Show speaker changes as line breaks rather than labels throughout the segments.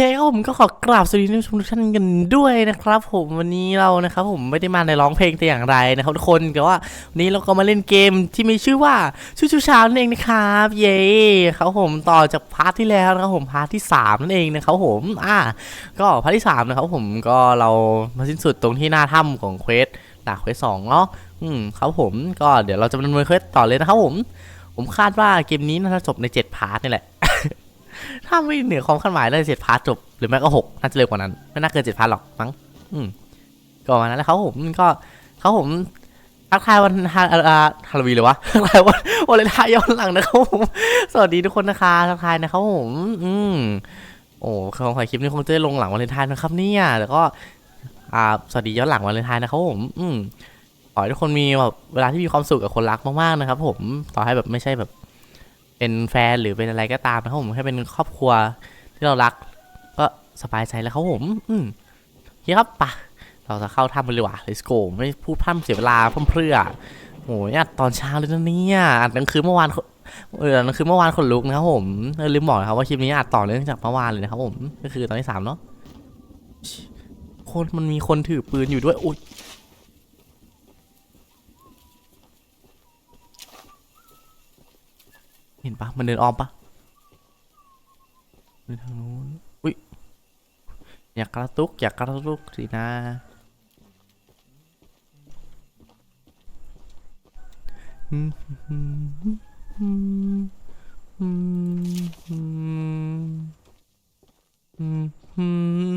ครับผมก็ขอกราบสวัสดีท่านผู้ชมทุกท่านกันด้วยนะครับผมวันนี้เรานะครับผมไม่ได้มาในร้องเพลงแต่อย่างไรนะครับทุกคนแต่ว่าวันนี้เราก็มาเล่นเกมที่มีชื่อว่าชูชูชานั่นเองนะครับเย้ครับผมต่อจากพาร์ทที่แล้วนะครับผมพาร์ทที่สามนั่นเองนะครับผมอ่าก็พาร์ทที่สามนะครับผมก็เรามาสิ้นสุดตรงที่หน้าถ้ำของเควสดาเควสสองเนาะอืมครับผมก็เดี๋ยวเราจะดำเนินเควสต่อเลยนะครับผม ผมคาดว่าเกมนี้น่าจะจบในเจ็ดพาร์ทนี่แหละ ถ้าไม่เหนือความคาดหมายเลยเจ็ดพาร์ทจบ หรือไม่ก็หกน่าจะเร็วกว่านั้น ไม่น่าเกินเจ็ดพาร์ทหรอกมั้งอืมก็ประมาณนั้นแล้วเขาผมก็เขาผมทักทายวันฮาอ่าฮาโลวีนเลยวะทักทายวันวันเลนทน์ย้อนหลังนะครับผมสวัสดีทุกคนนะคะทักทายนะครับผม อืมโอ้ของขายคลิปนี้คงจะลงหลังวันเลนทน์นะครับเนี่ยแล้วก็อ่าสวัสดีย้อนหลังวันเลนทน์นะครับผม อืมขอให้ทุกคนมีแบบเวลาที่มีความสุขกับคนรักมากๆนะครับ ผมต่อให้แบบไม่ใช่แบบ เป็นแฟนหรือเป็นอะไรก็ตามนะครับผมให้เป็นครอบครัวที่เรารัก ก็สบายใจแล้วครับผม อืมโอเคครับปะเราจะเข้าถ้ำกันเลยว่ะ let's go ไม่พูดพร่ำเสียเวลาเพิ่มเพรื่อโอ้ยอัดตอนเช้าเลยนะเนี่ยอัดกลางคืนเมื่อวานเออกลางคืนเมื่อวานขนลุกนะครับผมเออลืมบอกนะครับว่าคลิปนี้อัดต่อเนื่องจากเมื่อวานเลยนะครับผม ก็คือตอนที่สามเนาะคนมันมีคนถือปืนอยู่ด้วยอุ้ย เห็นปะมันเดินออมปะเดินทางนู้นอุ้ยอยากกระตุกอยากกระตุกสินะอืมอืมอืมอืมอืมอืมอืม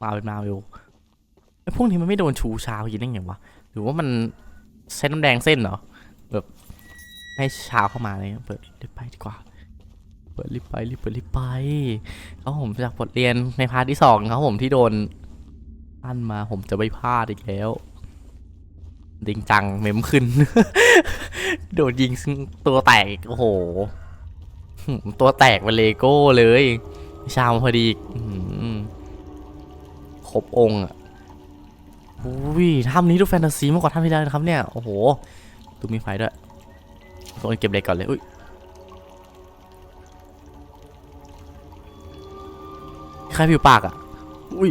มาเป็นมาเวลไอ้พวกนี้มันไม่โดนชูชาวยิงได้ไงวะ หรือว่ามันเส้นน้ำแดงเส้นเหรอแบบ ให้เช้าเข้ามาเลยเปิดรีบไปดีกว่า เปิดรีบไปรีบเปิดรีบไปครับผมจากบทเรียนในพาร์ทที่สองครับผมที่โดนอันมาผมจะไม่พลาดอีกแล้วดิงจังเมมขึ้น โดนยิงตัวแตกโอ้โห ตัวแตกเป็นเลโก้เลยชาวมพอดีครบองค์อะอุ้ยถ้ำนี้ดูแฟนตาซีมากกว่าถ้ำที่แล้วนะครับเนี่ย โอ้โหดูมีไฟด้วย ต้องเก็บเหล็กก่อนเลยอุ้ยใครผิวปากอะ อุ้ย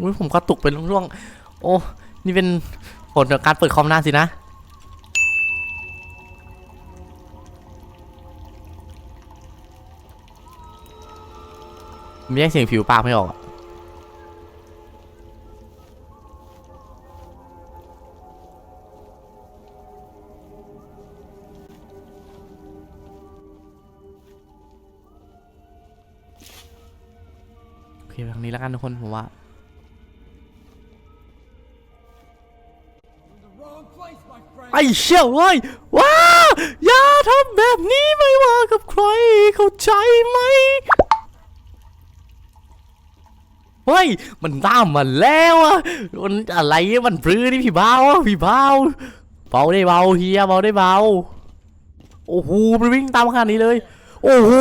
อุ้ยผมก็ตกเป็นร่วงๆ โอ้ นี่เป็นผลจากการเปิดคอมหน้าสินะ ไม่แยกเสียงผิวปากไม่ออกอะ กันทุกคนผมว่า ไอ้เชี่ยวเว้ยว้าอย่าทำแบบนี้ไม่ว่ากับใครเข้าใจไหมเฮ้ย มันตามมาแล้วอะมันอะไรอะมันปลื้อนี่พี่เบาอะพี่เบาเบาได้เบาเฮียเบาได้เบา โอ้โหมันวิ่งตามขนาดนี้เลย โอ้โห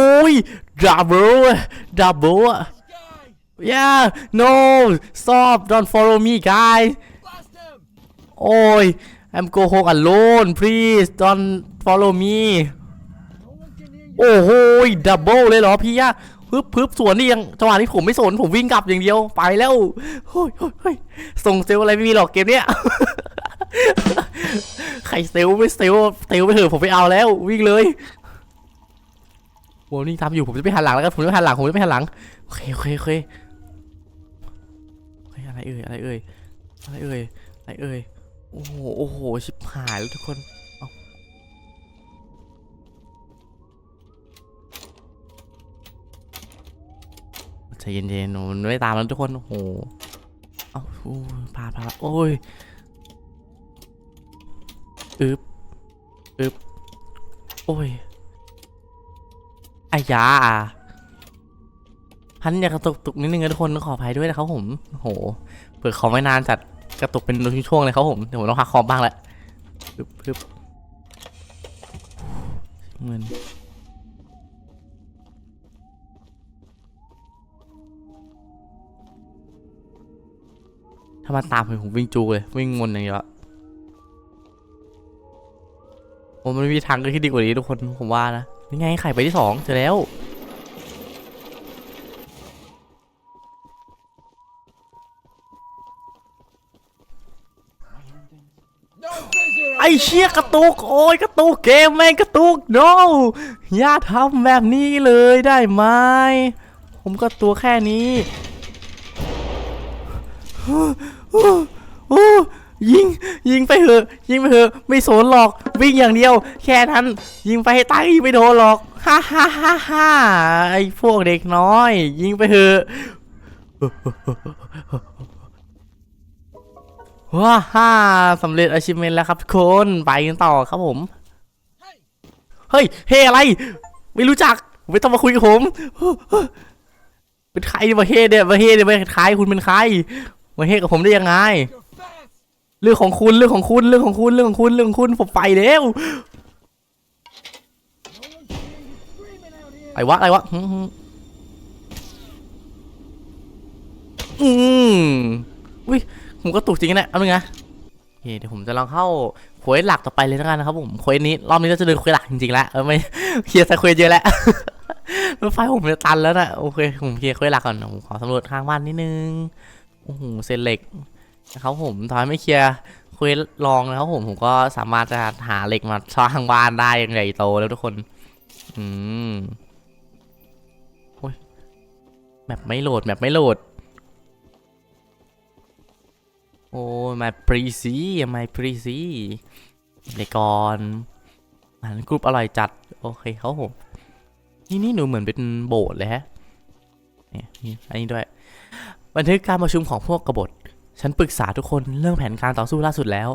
ดับเบิลดับเบิลอะ Yeah, no, stop, don't follow me, guys. โอ้ย I'm go home alone, please, don't follow me. โอ้โหดับเบิลเลยเหรอพี่อะพึบพึบสวนนี่ยังจังหวะนี้ผมไม่สนผมวิ่งกลับอย่างเดียวไปแล้วเฮ้ยเฮ้ยเฮ้ยส่งเซลอะไรไม่มีหรอกเกมเนี้ยใครเซลไม่เซลเซลไปเถอะผมไปเอาแล้ว วิ่งเลยโอ้นี่ทำอยู่ผมจะไปหันหลังแล้วกันผมจะไปหันหลังผมจะไปหันหลังโอเคโอเคโอเค อะไรเอ่ยอะไรเอ่ยอะไรเอ่ยอะไรเอ่ยโอ้โหโอ้โหชิบหายแล้วทุกคนเอาใจเย็นๆมันไม่ตามแล้วทุกคนโอ้โหเอาโอ้พาพาโอ้ยอึบอึบโอ้ยอายา พันอยากกระตุกตุกนิดนึงนะทุกคนขออภัยด้วยนะครับผมโหเปิดคอมไม่นานจัดกระตุกเป็นช่วงๆเลยครับผมเดี๋ยวผมต้องพักคอมบ้างแหละปึ๊บปึ๊บเงินถ้ามาตามผมผมวิ่งจูเลย วิ่งวนอย่างเดียวอะโอ้มันมีทางที่ดีกว่านี้ทุกคนผมว่านะยังไงไข่ใบที่สองเจอแล้ว ไอเชี่ยกระตุกโอ้ยกระตุกเกมแม่งกระตุก no อย่าทำแบบนี้เลยได้ไหมผมก็ตัวแค่นี้ยิงยิงไปเถอะยิงไปเถอะไม่สนหรอกวิ่งอย่างเดียว แค่นั้น ยิงไปให้ตายไม่โดนหรอกฮ่าฮ่าฮ่าฮ่าไอพวกเด็กน้อย ยิงไปเถอะ ว้าฮ่าสำเร็จ achievement แล้วครับทุกคนไปกันต่อครับผม เฮ้ยเฮ้อะไร ไม่รู้จักไม่ต้องมาคุยกับผม เป็นใครมาเฮ้เนี่ยมาเฮ้เนี่ยมาใครคุณเป็นใครมาเฮ้กับผมได้ยังไง เรื่องของคุณเรื่องของคุณเรื่องของคุณเรื่องของคุณเรื่องของคุณผมไปแล้วไอ้วะไอ้วะหืมหืมอืมอุ้ย ผมก็ตกจริงนะเอาหนึ่งนะโอเคเดี๋ยวผมจะลองเข้าเควสหลักต่อไปเลยแล้วกันนะครับผมเควสนี้รอบนี้เราจะเดินเควสหลักจริงๆแล้วเออไม่เคลียร์แต่เควสเยอะแล้วรถไฟผมจะตันแล้วนะโอเคผมเคลียร์เควสหลักก่อนผมขอสำรวจข้างบ้านนิดนึงโอ้โหเศษเหล็กนะครับผมตอนไม่เคลียร์เควสลองนะครับผมผมก็สามารถจะหาเหล็กมาสร้างบ้านได้อย่างใหญ่โตแล้วทุกคน อืมโอ้ยแมปไม่โหลดแมปไม่โหลด โอ้ยมาปรีซีมาปรีซีเดี๋ยก่อนอาหารกรุ๊ปอร่อยจัด โอเคเขาผมนี่นี่หนูเหมือนเป็นโบสถ์เลยฮะเนี่ยอันนี้ด้วย บันทึกการประชุมของพวกกบฏ ฉันปรึกษาทุกคนเรื่องแผนการต่อสู้ล่าสุดแล้ว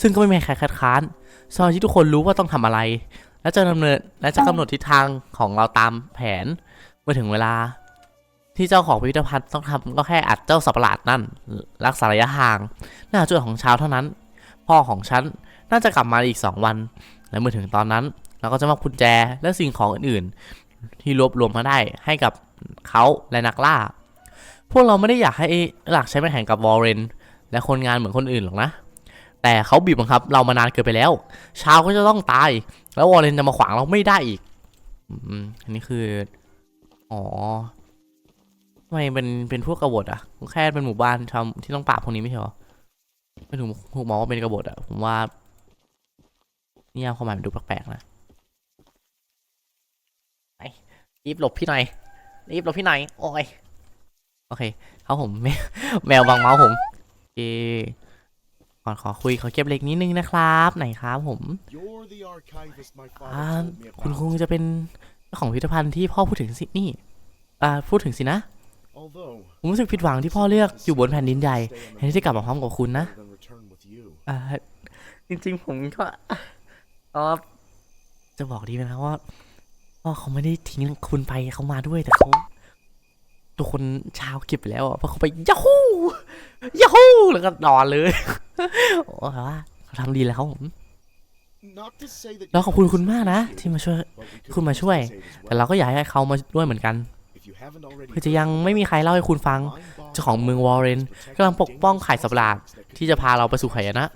ซึ่งก็ไม่มีใครคัดค้านสมาชิกทุกคนรู้ว่าต้องทำอะไร และจะดำเนินและจะกำหนดทิศทางของเราตามแผน เมื่อถึงเวลา ที่เจ้าของพิพิธภัณฑ์ต้องทำก็แค่อัดเจ้าสัตว์ประหลาดนั่น รักษาระยะห่าง หน่าจุดของเช้าเท่านั้น พ่อของฉันน่าจะกลับมาอีกสองวัน และเมื่อถึงตอนนั้น เราก็จะมอบกุญแจและสิ่งของอื่นๆ ที่รวบรวมมาได้ให้กับเขาและนักล่า พวกเราไม่ได้อยากให้หลักใช้มาแข่งกับวอร์เรนและคนงานเหมือนคนอื่นหรอกนะ แต่เขาบีบบังคับ เรามานานเกินไปแล้ว เช้าก็จะต้องตาย แล้ววอร์เรนจะมาขวางเราไม่ได้อีกอันนี้คือ อ๋อ ไมเป็นเป็นพวกกบฏอะแค่เป็นหมู่บ้านทำที่ต้องปราบพวกนี้ไม่ใช่เหรอไม่ถูกถูกมองว่าเป็นกบฏอะ ผมว่านี่ยามความหมายมันดูแปลกๆนะไอ้รีบหลบพี่หน่อยรีบหลบพี่หน่อยโอ้ยโอเคเขาผมแมวแมวบังเมาส์ผมโอเคก่อนขอคุยขอเก็บเหล็กนิดนึงนะครับ ไหนครับผม
You're the archivist my
อ่า
father told me
คุณ
about.
คงจะเป็นเจ้าของพิพิธภัณฑ์ที่พ่อพูดถึงสินี่อ่าพูดถึงสินะ
Although
ผมรู้สึกผิดหวังที่พ่อเลือกอยู่บนแผ่นดินใหญ่แทนที่จะกลับมาพร้อมกับคุณนะ
rather than return with you.
อ่าจริงๆผมก็เออจะบอกดีไหมนะว่าพ่อเขาไม่ได้ทิ้งคุณไปเขามาด้วยแต่เขาตัวคนชาวเก็บไปแล้วอะเพราะเขาไปยาฮูยาฮูแล้วก็นอนเลยโอ้แต่ว่าเขาทำดีแล้วครับผม
Not to say that
แล้วขอบคุณคุณมากนะ ที่มาช่วย
but we could
คุณมาช่วย
compensate as
แต่
well.
เราก็อยากให้เขามาด้วยเหมือนกัน คือจะยังไม่มีใครเล่าให้คุณฟัง เจ้าของเมืองวอร์เรนกำลังปกป้องไข่สัตว์ประหลาดที่จะพาเราไปสู่ไข่นะ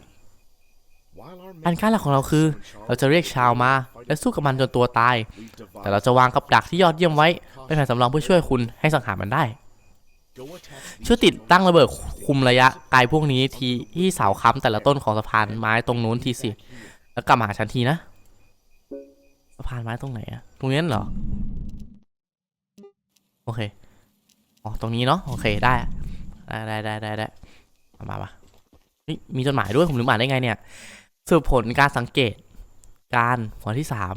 อันการหลักของเราคือ เราจะเรียกชาวมา และสู้กับมันจนตัวตาย แต่เราจะวางกับดักที่ยอดเยี่ยมไว้ เป็นแผนสำรองเพื่อช่วยคุณให้สังหารมันได้ช่วยติดตั้งระเบิดคุมระยะไกลพวกนี้ทีที่เสาค้ำแต่ละต้นของสะพานไม้ตรงนู้นทีสิ แล้วกลับมาหาฉันทีนะ สะพานไม้ตรงไหนอะตรงนี้เหรอ อเคอ๋อตรงนี้เนาะโอเคได้อะได้ได้ได้ได้ได้มามามาเฮ้ยมีจดหมายด้วยผมลืมอ่านได้ไงเนี่ยสรุปผลการสังเกต การหัวที่สาม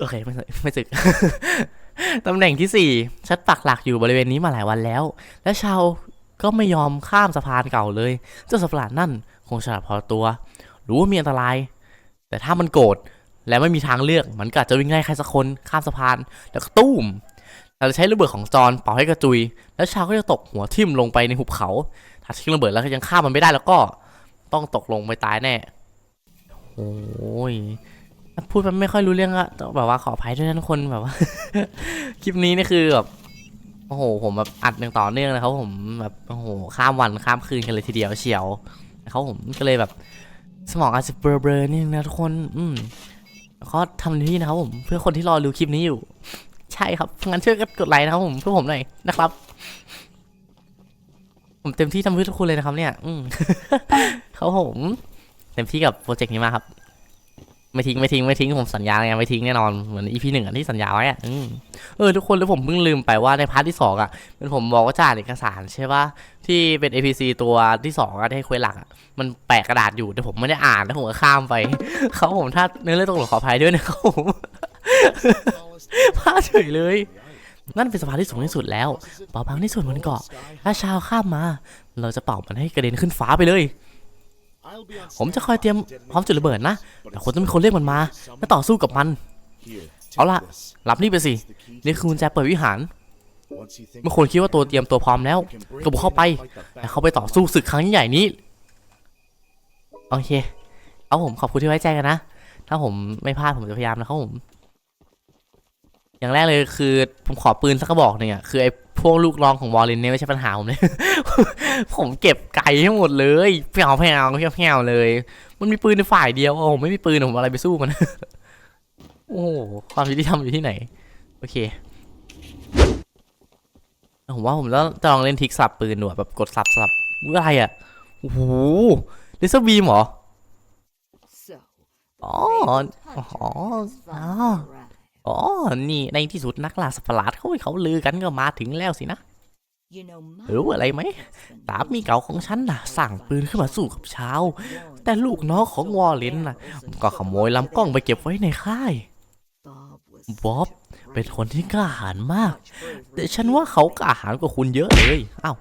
โอเคไม่สึกไม่สึกตำแหน่งที่สี่ฉันปักหลักอยู่บริเวณนี้มาหลายวันแล้ว และชาวก็ไม่ยอมข้ามสะพานเก่าเลย เจ้าสัตว์ประหลาดนั่นคงฉลาดพอตัว รู้ว่ามีอันตราย แต่ถ้ามันโกรธ และไม่มีทางเลือกมันก็อาจจะวิ่งไล่ใครสักคนข้ามสะพานแล้วก็ตุ้มเราจะใช้ระเบิดของจอนเป่าให้กระจุย แล้วชาวก็จะตกหัวทิ่มลงไปในหุบเขา ถ้าทิ้งระเบิดแล้วก็ยังฆ่ามันไม่ได้แล้วก็ต้องตกลงไปตายแน่โอ้ยพูดมันไม่ค่อยรู้เรื่องอะแบบว่าขออภัยด้วยทุกคนแบบว่า คลิปนี้นี่คือแบบโอ้โห ผมแบบอัดอย่างต่อเนื่องนะครับผมแบบโอ้โหข้ามวันข้ามคืนกันเลยทีเดียวเฉียวนะครับผมก็เลยแบบ สมองอาจจะเบลอๆนิดนึงนะทุกคน อืม ก็ทำที่นะครับผมเพื่อคนที่รอดูคลิปนี้อยู่ ใช่ครับงั้นช่วยกดไลค์นะครับผมเพื่อผมหน่อยนะครับ ผมเต็มที่ทำเพื่อทุกคนเลยนะครับ เนี่ย อืมเขาผม เต็มที่กับโปรเจกต์นี้มากครับ ไม่ทิ้งไม่ทิ้งไม่ทิ้งผมสัญญาไงไม่ทิ้งแน่นอนเหมือนอีพีหนึ่งที่สัญญาไว้อะเออทุกคนแล้วผมเพิ่งลืมไปว่าในพาร์ทที่สองอะเป็นผมบอกว่าจ่ายเอกสารใช่ปะที่เป็น APC ตัวที่สองอะที่ให้เควสหลักอะมันแปะกระดาษอยู่แต่ผมไม่ได้อ่านแล้วผมก็ข้ามไปเขาผมถ้าเนื้อเรื่องตกหลงขออภัยด้วยนะครับผมพลาดเฉยเลยนั่นเป็นสะพานที่สูงที่สุดแล้วเป่าบางที่สุดบนเกาะ ถ้าชาวข้ามมา เราจะเป่ามันให้กระเด็นขึ้นฟ้าไปเลย ผมจะคอยเตรียมพร้อมจุดระเบิดนะ แต่คนต้องมีคนเรียกมันมา และต่อสู้กับมัน เอาล่ะ รับนี่ไปสิ นี่คือกุญแจเปิดวิหารเมื่อคนคิดว่าตัวเตรียมตัวพร้อมแล้วก็บุกเข้าไป แล้วเขาไปต่อสู้ศึกครั้งยิ่งใหญ่นี้ โอเค เอาผมขอบคุณที่ไว้ใจกันนะ ถ้าผมไม่พลาดผมจะพยายามนะครับผม อย่างแรกเลยคือผมขอปืนสักกระบอกหนึ่งอะคือไอ้ พวกลูกน้องของวอลเลนเนี่ยไม่ใช่ปัญหาผมเลย ผมเก็บไก่ให้หมดเลยแผ่วแผ่วแผ่วแผ่วเลย มันมีปืนในฝ่ายเดียวโอ้ผมไม่มีปืนผมอาอะไรไปสู้มัน โอ้โหความยุติธรรมอยู่ที่ไหน โอเคผมว่าผมต้องจะลองเล่นทิกสับปืนหน่อยแบบกดสับสับอุ๊ยอะไรอะโอ้โหเลเซอร์บีมเหรออ๋ออ๋อ อ๋อ นี่ในที่สุดนักล่าสัตว์ประหลาดเขาเขาลือกันก็มาถึงแล้วสินะ รู้อะไรไหมสามีเก่าของฉันน่ะ สั่งปืนขึ้นมาสู้กับชาว แต่ลูกน้องของวอลเลนน่ะ ก็ขโมยลำกล้องไปเก็บไว้ในค่ายบ๊อบเป็นคนที่กล้าหาญมาก แต่ฉันว่าเขากล้าหาญกว่าคุณเยอะเลย อ้าว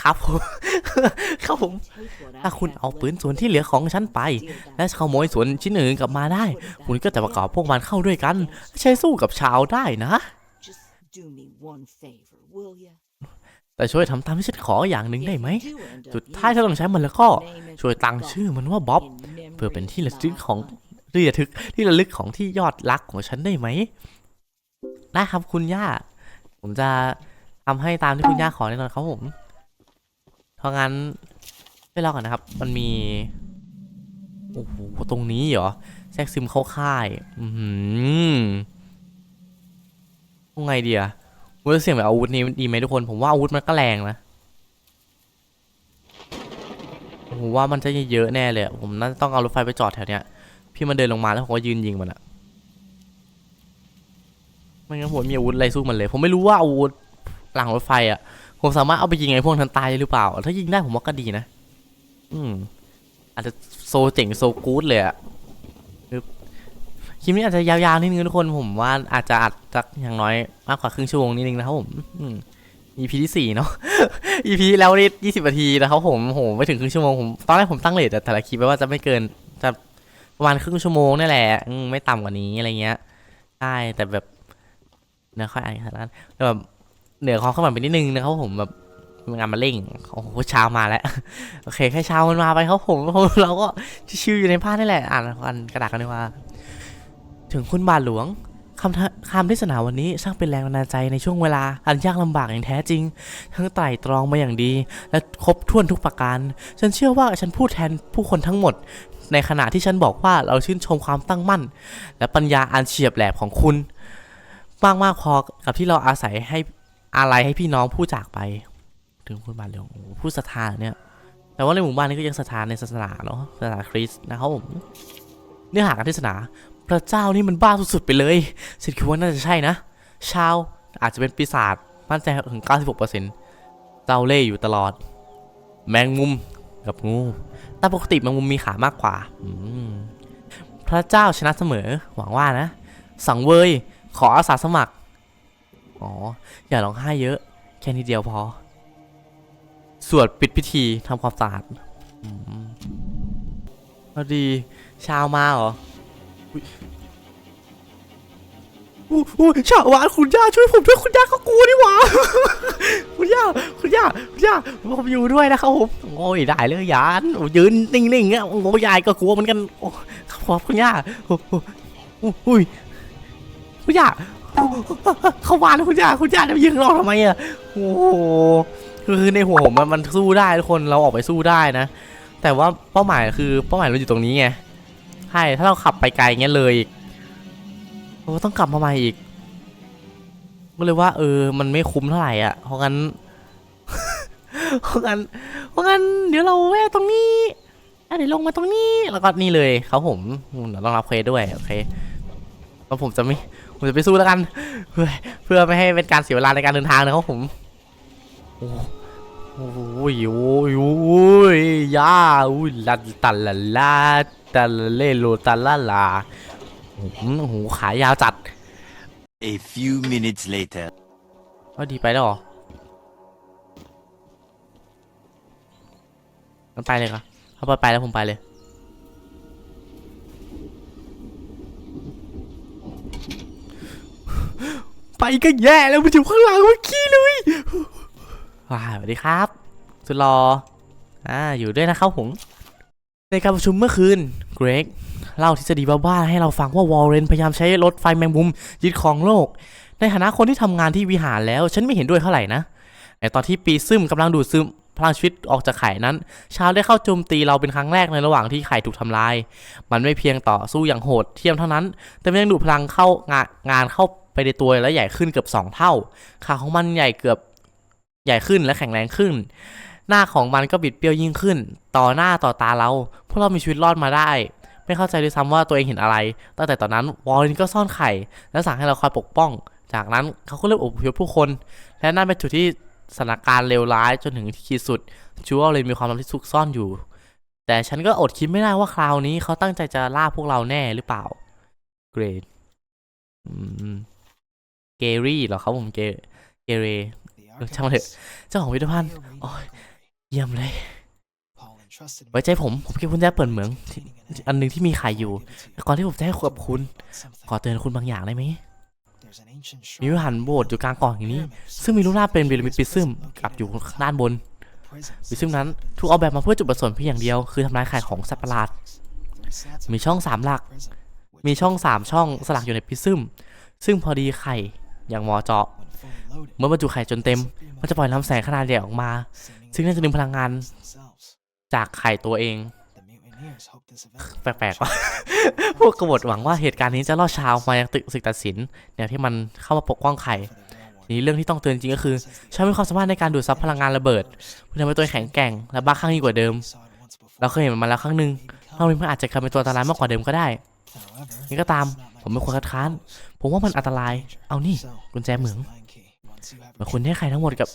ครับผมครับผม ถ้าคุณเอาปืนส่วนที่เหลือของฉันไป และขโมยส่วนชิ้นอื่นกลับมาได้ คุณก็จะประกอบพวกมันเข้าด้วยกัน ใช้สู้กับชาวได้นะ
Just do me one favor, will you?
แต่ช่วยทำตามที่ฉันขออย่างหนึ่งได้ไหม สุดท้ายถ้าต้องใช้มันแล้วก็ ช่วยตั้งชื่อมันว่าบ๊อบ เพื่อเป็นที่ระลึกของที่ระลึกที่ระลึกของที่ยอดรักของฉันได้ไหม ได้ครับคุณย่า ผมจะ ทำให้ตามที่คุณย่าขอแน่นอนครับผม เพราะงั้นไปรอก่อนนะครับ มันมี โอ้โห ตรงนี้เหรอ แทรกซึมเข้าค่าย อือหือยังไงดีอะว่าเสียงแบบอาวุธนี้ดีไหมทุกคน ผมว่าอาวุธมันก็แรงนะ ผมว่ามันจะเยอะแน่เลย ผมน่าจะต้องเอารถไฟไปจอดแถวเนี้ย พี่มันเดินลงมาแล้วผมก็ยืนยิงมันอะไม่งั้นผมมีอาวุธอะไรสู้มันเลย ผมไม่รู้ว่าอาวุธ หลังรถไฟอะผมสามารถเอาไปยิงไอ้พวกนั้นตายได้หรือเปล่า ถ้ายิงได้ผมว่าก็ดีนะ อืม อาจจะโซเจ๋งโซกู๊ดเลยอะคลิปนี้อาจจะยาวๆนิดนึงทุกคนผมว่าอาจจะอัดสักอย่างน้อยมากกว่าครึ่งชั่วโมงนิดนึงนะครับผมอืม EP ที่สี่เนาะ EP ที่แล้วนี่ยี่สิบนาทีนะครับผมโหไม่ถึงครึ่งชั่วโมงผมตอนแรกผมตั้งเลทแต่แต่ละคลิปไว้ว่าจะไม่เกินจะประมาณครึ่งชั่วโมงนี่แหละไม่ต่ำกว่านี้อะไรเงี้ยใช่แต่แบบเนื้อค่อยอ่านขนาดนั้นแต่แบบ เหนือความคาดหวังไปนิดนึงนะครับผมแบบงานมาเร่งโอ้โหเช้ามาแล้วโอเคแค่เช้ามันมาไปครับผมเราก็ชิวๆอยู่ในบ้านนี่แหละอ่านอ่านกระดาษกันดีกว่า ถึงคุณบาทหลวงคำคำเทศนาวันนี้ช่างเป็นแรงบันดาลใจในช่วงเวลาอันยากลำบากอย่างแท้จริง ทั้งไต่ตรองมาอย่างดี และครบถ้วนทุกประการ ฉันเชื่อว่าฉันพูดแทนผู้คนทั้งหมด ในขณะที่ฉันบอกว่าเราชื่นชมความตั้งมั่น และปัญญาอันเฉียบแหลมของคุณมากมากพอกับที่เราอาศัยให้ อะไรให้พี่น้องผู้จากไป ถึงคุณบาทหลวงโอ้โหผู้ศรัทธาเนี่ยแต่ว่าในหมู่บ้านนี้ก็ยังศรัทธาในศาสนาเนาะศาสนาคริสต์นะครับผมเนื้อหาการเทศนา พระเจ้านี่มันบ้าสุดๆไปเลยฉันคิดว่าน่าจะใช่นะ ชาวอาจจะเป็นปีศาจมั่นใจถึง 96%เจ้าเล่ห์อยู่ตลอด แมงมุมกับงูแต่ปกติแมงมุมมีขามากกว่าพระเจ้าชนะเสมอหวังว่านะ สังเวย ขออาสาสมัคร อ๋อ อย่าร้องไห้เยอะ แค่นิดเดียวพอ สวดปิดพิธีทำความสะอาดอืมพอดีชาวมาเหรออู้ชาวานคุณย่าช่วยผมด้วยคุณย่าก็กลัวนี่หว่า คุณย่า คุณย่า คุณย่าผมอยู่ด้วยนะครับผมโอ้ยได้เลยยานยืนนิ่งๆเงี้ยโอ้ยายก็กลัวเหมือนกันขอบคุณย่าโอ้โหอู้อุ้ยคุณย่า เขาวานแล้วคุณย่าคุณย่าจะยิงเราทำไมอะโอ้โหคือในหัวผมมันมันสู้ได้ทุกคนเราออกไปสู้ได้นะ แต่ว่าเป้าหมายคือเป้าหมายเราอยู่ตรงนี้ไงใช่ถ้าเราขับไปไกลอย่างเงี้ยเลยอีกเราก็ต้องกลับมาใหม่อีกก็เลยว่า เออ มันไม่คุ้มเท่าไหร่อะเพราะงั้นเพราะงั้นเพราะงั้นเดี๋ยวเราแวะตรงนี้อะเดี๋ยวลงมาตรงนี้แล้วก็นี่เลยครับผมเดี๋ยวต้องรับเควสด้วยโอเคแล้วผมจะไม่ ผมจะไปสู้แล้วกัน เพื่อเพื่อไม่ให้เป็นการเสียเวลาในการเดินทางนะครับผมโอ้โหโอ้ยโอ้ยโอ้ยยาอุ้ยลันตันละลาตันละเลโลตันละลาโอ้โหโอ้โหขายาวจัด
A few minutes later.
ว่าดีไปแล้วเหรองั้นไปเลยครับถ้าไปไปแล้วผมไปเลย ไปก็แย่แล้วมันอยู่ข้างหลังเมื่อกี้เลยว้าวสวัสดีครับ สุดรออ่าอยู่ด้วยนะครับผมในการประชุมเมื่อคืน เกรกเล่าทฤษฎีบ้าๆให้เราฟังว่าวอลเรนพยายามใช้รถไฟแมงมุมยึดครองโลก ในฐานะคนที่ทำงานที่วิหารแล้ว ฉันไม่เห็นด้วยเท่าไหร่นะในตอนที่ปีซึมกำลังดูดซึมพลังชีวิตออกจากไข่นั้น ชาวได้เข้าโจมตีเราเป็นครั้งแรกในระหว่างที่ไข่ถูกทำลาย มันไม่เพียงต่อสู้อย่างโหดเทียมเท่านั้น แต่ยังดูดพลังเข้างานงานเข้า ไปในตัวและใหญ่ขึ้นเกือบสองเท่า ขาของมันใหญ่เกือบใหญ่ขึ้นและแข็งแรงขึ้น หน้าของมันก็บิดเบี้ยวยิ่งขึ้น ต่อหน้าต่อตาเรา พวกเรามีชีวิตรอดมาได้ ไม่เข้าใจด้วยซ้ำว่าตัวเองเห็นอะไร ตั้งแต่ตอนนั้นวอลเลนก็ซ่อนไข่ และสั่งให้เราคอยปกป้อง จากนั้นเขาก็เริ่มอบพยพผู้คน และนั่นเป็นจุดที่สถานการณ์เลวร้ายจนถึงที่ขีดสุดชูวอลเลนมีความลับที่ซุกซ่อนอยู่ แต่ฉันก็อดคิดไม่ได้ว่าคราวนี้เขาตั้งใจจะล่าพวกเราแน่หรือเปล่า เกรด อืม เกรี่เหรอครับผมเกเกเรเออช่างมันเถอะเจ้าของพิพิธภัณฑ์โอ้ยเยี่ยมเลย ไว้ใจผม ผมเก็บกุญแจเปิดเหมืองที่อันหนึ่งที่มีไข่อยู่แต่ก่อนที่ผมจะให้กับคุณ ขอเตือนคุณบางอย่างได้ไหมมีวิหารโบสถ์อยู่กลางเกาะอย่างนี้ ซึ่งมีรูปร่างเป็นพีระมิดปิซึมกับอยู่ด้านบนปิซึมนั้นถูกออกแบบมาเพื่อจุดประสงค์เพียงอย่างเดียว คือทำลายไข่ของสัตว์ประหลาด มีช่องสามหลัก มีช่องสามช่องสลักอยู่ในปิซึมซึ่งพอดีไข่ อย่างเหมอเจาะ เมื่อบรรจุไข่จนเต็ม มันจะปล่อยลำแสงขนาดใหญ่ออกมา ซึ่งน่าจะดึงพลังงานจากไข่ตัวเอง แปลกๆว่ะพวกกบฏหวังว่าเหตุการณ์นี้จะล่อชาวมายังตึกศึกตัดสินแนวที่มันเข้ามาปกป้องไข่ทีนี้เรื่องที่ต้องเตือนจริงก็คือชาวมีความสามารถในการดูดซับพลังงานระเบิดเพื่อทำให้ตัวเองแข็งแกร่งและบ้าคลั่งยิ่งกว่าเดิม เราเคยเห็นมันมาแล้วครั้งหนึ่งเราเองมันอาจจะกลายเป็นตัวอันตรายมากกว่าเดิมก็ได้นี่ก็ตาม ผมไม่ควรคัดค้าน ผมว่ามันอันตราย เอานี่กุญแจเหมืองเมื่อคุณให้ใครทั้งหมดกับ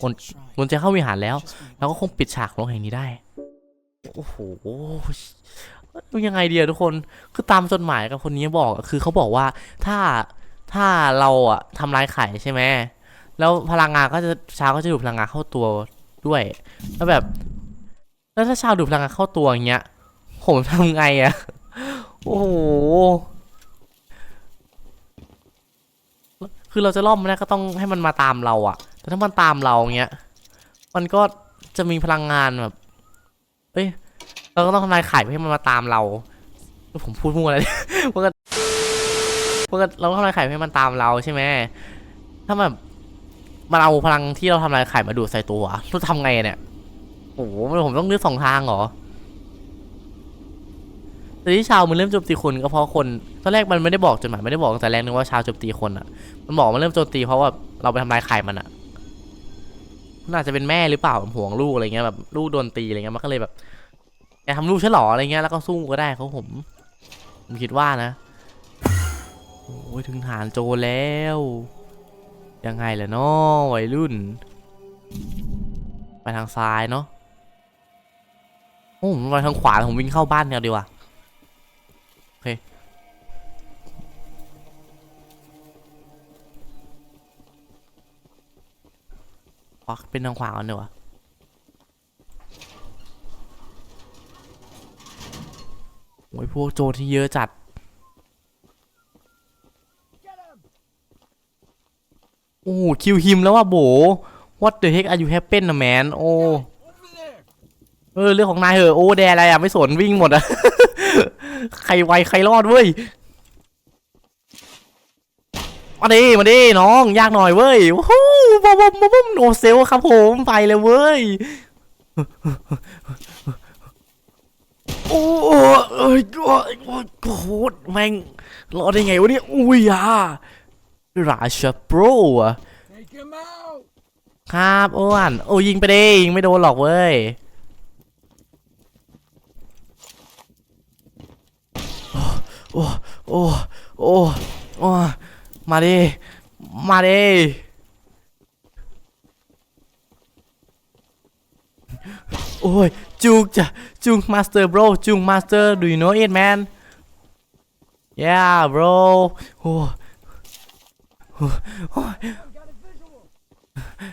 กุญกุญแจเข้าวิหารแล้ว เราก็คงปิดฉากโรงแห่งนี้ได้ โอ้โหยังไงเดียทุกคน คือตามจดหมายกับคนนี้บอกอะคือเขาบอกว่าถ้าถ้าเราอะทำลายไข่ใช่ไหม แล้วพลังงานก็จะชาวก็จะดูดพลังงานเข้าตัวด้วย แล้วแบบ แล้วถ้าชาวดูดพลังงานเข้าตัวอย่างเงี้ย ผมทำไงอะโอ้โห คือเราจะล่อมมันได้ก็ต้องให้มันมาตามเราอะแต่ถ้ามันตามเราเงี้ย มันก็จะมีพลังงานแบบ เอ้ย เราก็ต้องทำลายไข่เพื่อให้มันมาตามเรา ผมพูดมั่วเลยมันก็มันก็เราทำลายไข่เพื่อให้มันตามเราใช่ไหม ถ้าแบบมันเอาพลังที่เราทำลายไข่มาดูดใส่ตัวเราทำไงเนี่ย โอ้โหผมต้องเลือกสองทางเหรอ แต่ที่ชาวมันเริ่มโจมตีคนก็เพราะคนตอนแรกมันไม่ได้บอกจดหมายไม่ได้บอกตั้งแต่แรกนึกว่าชาวโจมตีคนอะ มันบอกมันเริ่มโจมตีเพราะว่าเราไปทำลายไข่มันอะมันอาจจะเป็นแม่หรือเปล่าห่วงลูกอะไรเงี้ยแบบลูกโดนตีอะไรเงี้ยมันก็เลยแบบแกทำลูกฉันหรออะไรเงี้ยแล้วก็สู้ก็ได้เขาผมผมคิดว่านะโอ้ยถึงฐานโจแล้ว ยังไงล่ะเนาะวัยรุ่น ไปทางซ้ายเนาะโอ้ผมไปทางขวาผมวิ่งเข้าบ้านเดียวดีกว่า เคขวาเป็นทางขวากันเดี๋ยวโอ้ยพวกโจรที่เยอะจัดโอ้คิวฮิมแล้วว่ะโบ What the heck are you happen นะแมนโอ้ เออ เรื่องของนายเหอะ โอ้ แดอะไรอะ ไม่สนวิ่งหมดอะ ใครไวใครรอดเว้ย มาดิมาดิน้องยากหน่อยเว้ยโอ้โหบอมบอมบอมบอมโนเซลครับผมไปเลยเว้ยโอ้ยเอ้ยโอ้ยโอ้ยโอ้โหแม่งรอดได้ไงวะเนี่ยอุ้ยอะราชาโปรอะ
Take him out!
ครับอ้วนโอ้ยิงไปดิยิงไม่โดนหรอกเว้ย โอ้โอ้โอ้โอ้มาดิมาดิโอ้ยจุกจะจุกมาสเตอร์ bro จุกมาสเตอร์ do you know it man yeah bro โอ้โอ้โอ้ย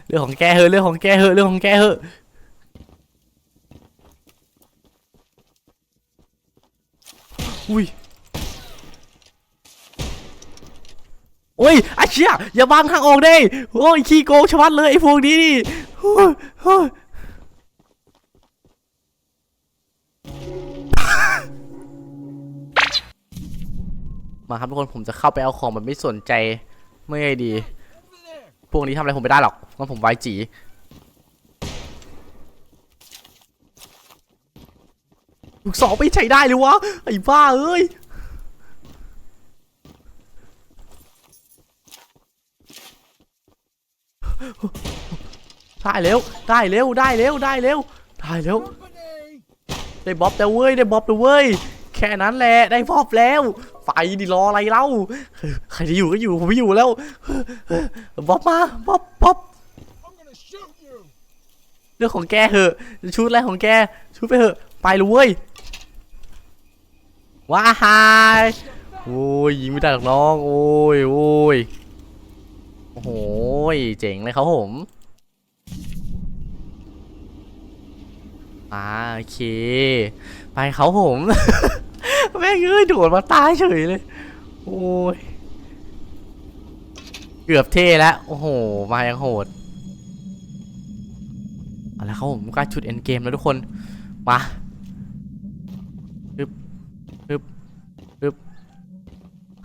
เรื่องของแกเหอะเรื่องของแกเหอะเรื่องของแกเหอะอุ้ย อ้ยไอ้เชี่ยอย่าบังทางออกไดิโอ้ยขี้โกงชะมัดเลยไอ้พวกนี้นี่โอ้ยโอ้ยมาครับทุกคนผมจะเข้าไปเอาของแบบไม่สนใจไม่ดี พวกนี้ทำอะไรผมไม่ได้หรอกงั้นผมไว้จีลูกสองไม่ใช้ได้เลยวะไอ้บ้าเอ้ย ได้เร็วได้เร็วได้เร็วได้เร็วได้เร็วได้บ๊อบแต่เว้ยได้บ๊อบแต่เว้ยแค่นั้นแหละได้บ๊อบแล้วไฟดิรออะไรเล่าใครจะอยู่ก็อยู่ผมไม่อยู่แล้วบ๊อบมาบ๊อบบ๊อบเรื่องของแกเหอะชุดอะไรของแกชุดไปเหอะไปเลยเว้ยว้าฮายโอ้ยยิงไม่ได้หรอกน้องโอ้ยโอ้ย โอ้โหเจ๋งเลยครับผมอ่าโอเค ไปเขาผม แม่งเอ้ยโดดมาตายเฉยเลย โอ้ย เกือบเท่แล้ว โอ้โห มายังโหดเอาละครับผมก็ชุดเอ็นเกมแล้วทุกคน มาปึ๊บปึ๊บปึ๊บ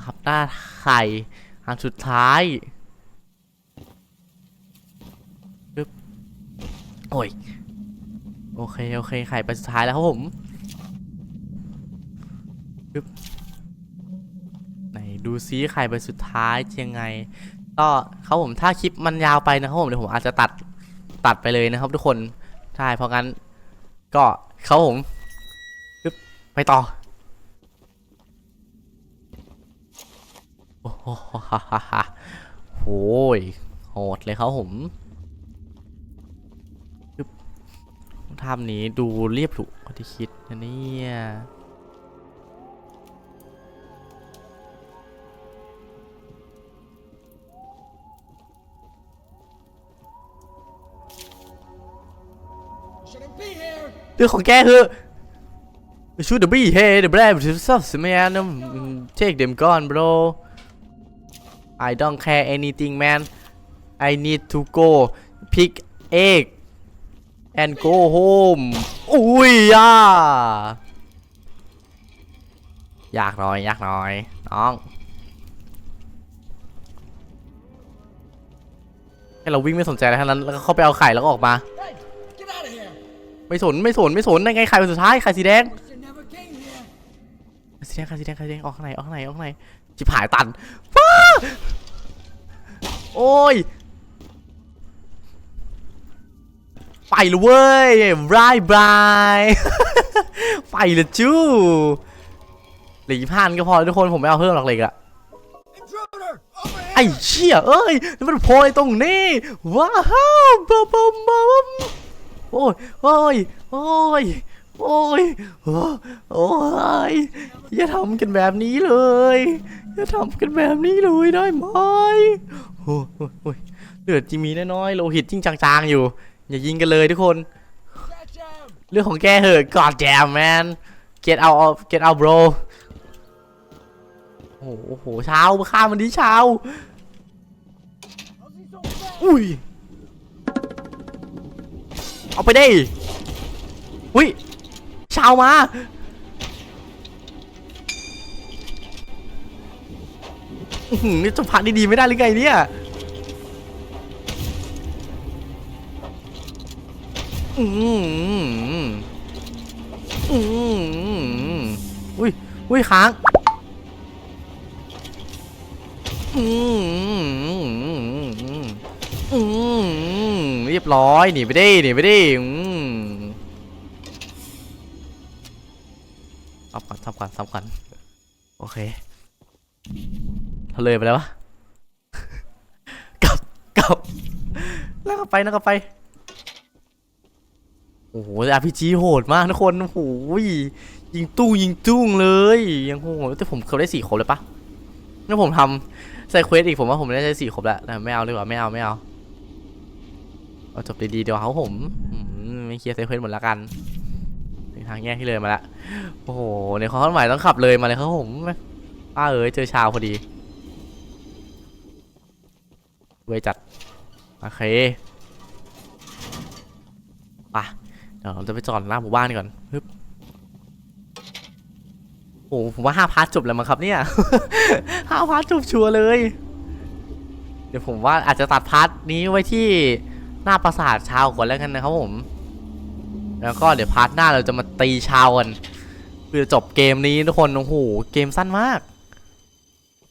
ขับหน้าไข่อันสุดท้ายปึ๊บ โอ้ย โอเค โอเค ไข่ไปสุดท้ายแล้วครับผมปึ๊บไหนดูซิไข่ไปสุดท้ายยังไง ก็ครับผมถ้าคลิปมันยาวไปนะครับผมเดี๋ยวผมอาจจะตัดตัดไปเลยนะครับ ทุกคน ใช่ เพราะงั้น ก็เขาผมปึ๊บไปต่อโอ้โหฮ่าฮ่าฮ่าโหยโหดเลยครับผมปึ๊บ ภาพนี้ดูเรียบหรูกว่าที่คิดนะเนี่ย
You shouldn't be here!
เรื่องของแกคือ shoot the bee hey the brave stuff man um, take them gone bro I don't care anything man I need to go pick egg and go home อุ้ยอะยากหน่อยยากหน่อยน้องให้เราวิ่งไม่สนใจอะไรทั้งนั้นแล้วก็เข้าไปเอาไข่แล้วก็ออกมา ไม่สนไม่สนไม่สนได้ไงไข่เป็นสุดท้ายไข่สีแดงไข่สีแดงไข่สีแดงไข่สีแดงออกข้างในออกข้างในออกข้างในจิบหายตันโอ้ย ไปเลยเว้ยบายบายไปเลยจู้เหลืออีกพันก็พอทุกคนผมไม่เอาเพิ่มหรอกเลยอะ
Intruder! Over here!
ไอ้เชี่ยเอ้ยนี่มันโพยตรงนี้ว้าวบ๊มบ๊มบ๊มโอ้ยโอ้ยโอ้ยโอ้ยโอ้ยอย่าทำกันแบบนี้เลย อย่าทำกันแบบนี้เลยได้ไหมโอ้ยโอ้ยโอ้ยเลือดจิมีน้อยๆโลหิตจริงจางๆอยู่ อย่ายิงกันเลยทุกคน เรื่องของแกเหอะ god damn man get out of get out bro โอ้โหโอ้โหเช้ามาฆ่ามันดิเช้าอุ้ยเอาไปไดิอุ้ยเช้ามาอื้อหือนี่จะพักดีๆไม่ได้หรือไงเนี่ย อืมอืมอืมอุ้ยค้างอืมอืมอืมอืมอืมเรียบร้อยหนีไปดิหนีไปดิอืมซับก่อนซับก่อนซับก่อนโอเคเราเลยไปแล้ววะกลับกลับแล้วก็ไปแล้วก็ไป อ้โหอาร์พีจีโหดมากทุกคนโอ้โหยิงตู้ยิงจุ้งเลยยังโหแต่ผมเคยได้สี่ครบเลยปะงั้นผมทำใส่เควสอีกผมว่าผมได้ใช้สี่ครบแล้วไม่เอาดีกว่าไม่เอาไม่เอาเอาจบดีๆเดี๋ยวเขาผมไม่เคลียร์ใส่เควสหมดแล้วกันทางแยกที่เลยมาล้วโอ้โหในความหมายต้องขับเลยมาเลยครับผมป้าเอ๋ยเจอชาวพอดีเวจัด โอเคไป เดี๋ยวเราจะไปจอดหน้าหมู่บ้านก่อนฮึบโอ้โหผมว่าห้าพาร์ทจบแล้วมั้งครับเนี่ยห้าพาร์ทจบชัวร์เลย เดี๋ยวผมว่าอาจจะตัดพาร์ทนี้ไว้ที่หน้าปราสาทชาวก่อนแล้วกันนะครับผม แล้วก็เดี๋ยวพาร์ทหน้าเราจะมาตีชาวกันเพื่อจบเกมนี้ทุกคนโอ้โหเกมสั้นมาก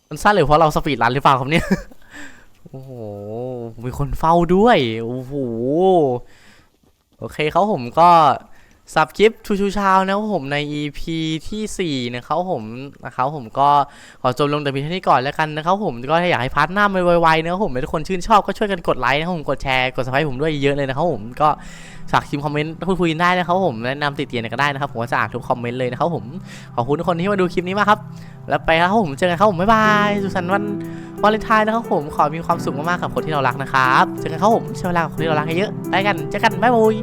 มันสั้นเลยเพราะเราสปีดรันหรือเปล่าครับเนี่ยโอ้โหมีคนเฝ้าด้วยโอ้โห โอเคเขาผมก็สับคลิปชูชูชาวนะครับผมใน EP ที่4นะครับผมนะครับผมก็ขอจบลงแต่เพียงเท่านี้ก่อนแล้วกันนะครับผมก็ถ้าอยากให้พาร์ทหน้ามันไวๆนะครับผมทุกคนชื่นชอบก็ช่วยกันกดไลค์นะครับผมกดแชร์กดซับสไครผมด้วยเยอะเลยนะครับผมก็ฝากพิมคอมเมนต์พูดคุยได้นะครับผมแนะนำติดเตียนก็ได้นะครับผมจะอ่านทุกคอมเมนต์เลยนะครับผมขอบคุณทุกคนที่มาดูคลิปนี้มากครับแล้วไปครับผมเจอกันครับผมบ๊ายบายสุขสันต์วัน วาเลนไทน์นะครับผมขอมีความสุขมากๆกับคนที่เรารักนะครับเจอกันครับผมใช้เวลากับคนที่เรารักเยอะไปกันเจอกันบ๊ายบาย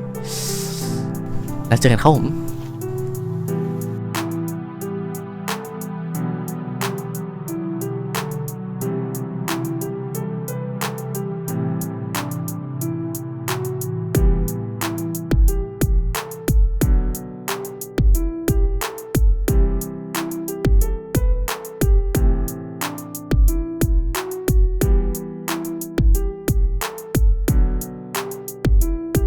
แล้วเจอกันครับผม